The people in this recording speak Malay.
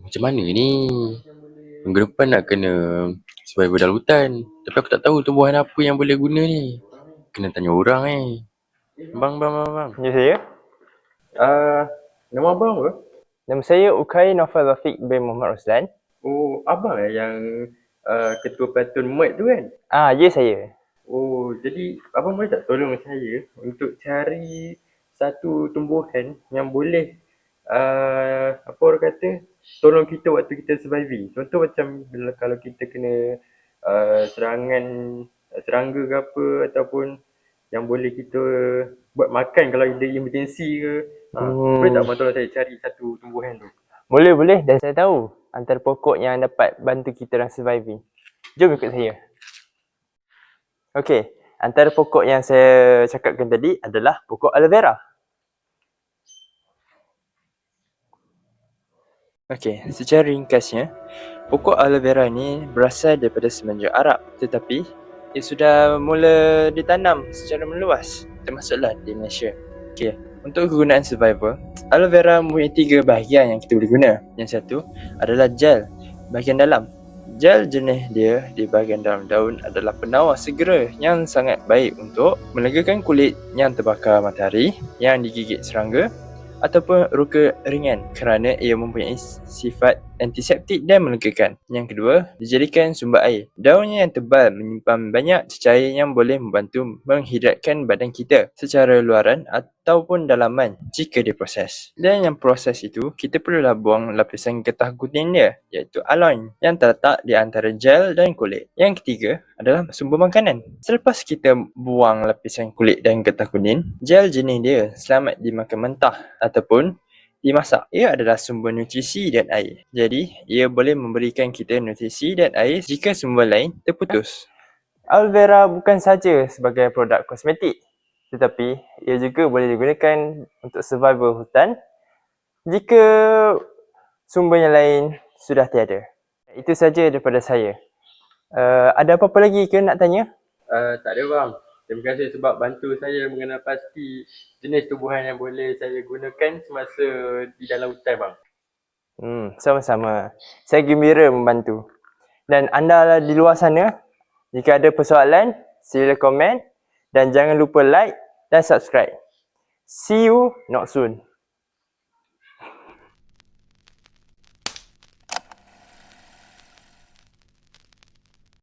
Macam mana ni? Minggu depan nak kena survival dalam hutan. Tapi aku tak tahu tumbuhan apa yang boleh guna ni. Kena tanya orang eh. Bang, bang, bang, bang. Ya saya. Uh, nama abang apa? Nama saya Ukay Novel Rafiq bin Muhammad Roslan. Oh, abang eh yang uh, ketua pelantun MUT tu kan? Ah, ya saya. Oh, jadi abang boleh tak tolong saya untuk cari satu tumbuhan yang boleh uh, apa orang kata tolong kita waktu kita surviving. Contoh macam kalau kita kena uh, serangan serangga ke apa ataupun yang boleh kita buat makan kalau ada emergency ke. Ha, Hmm. Boleh tak abang tolong saya cari satu tumbuhan tu? Boleh, boleh. Dan saya tahu antara pokok yang dapat bantu kita dalam surviving. Jom ikut saya. Okey, antara pokok yang saya cakapkan tadi adalah pokok aloe vera. Okey, secara ringkasnya, pokok aloe vera ni berasal daripada semenanjung Arab tetapi ia sudah mula ditanam secara meluas termasuklah di Malaysia. Okey, untuk kegunaan survival, aloe vera mempunyai tiga bahagian yang kita boleh guna. Yang satu adalah gel, bahagian dalam. Gel jenis dia di bahagian dalam daun adalah penawar segera yang sangat baik untuk melegakan kulit yang terbakar matahari, yang digigit serangga ataupun luka ringan kerana ia mempunyai sifat antiseptik dan melegakan. Yang kedua, dijadikan sumber air. Daunnya yang tebal menyimpan banyak cecair yang boleh membantu menghidratkan badan kita secara luaran ataupun dalaman jika diproses. Dan yang proses itu, kita perlulah buang lapisan getah kuning dia iaitu aloin yang terletak di antara gel dan kulit. Yang ketiga adalah sumber makanan. Selepas kita buang lapisan kulit dan getah kuning, gel jenis dia selamat dimakan mentah ataupun dimasak. Ia adalah sumber nutrisi dan air. Jadi, ia boleh memberikan kita nutrisi dan air jika sumber lain terputus. Aloe vera bukan saja sebagai produk kosmetik tetapi ia juga boleh digunakan untuk survival hutan jika sumber yang lain sudah tiada. Itu saja daripada saya. Uh, ada apa-apa lagi ke nak tanya? Uh, tak ada bang. Terima kasih sebab bantu saya mengenal pasti jenis tumbuhan yang boleh saya gunakan semasa di dalam hutan bang. Hmm, sama-sama. Saya gembira membantu. Dan anda di luar sana, jika ada persoalan, sila komen dan jangan lupa like dan subscribe. See you not soon.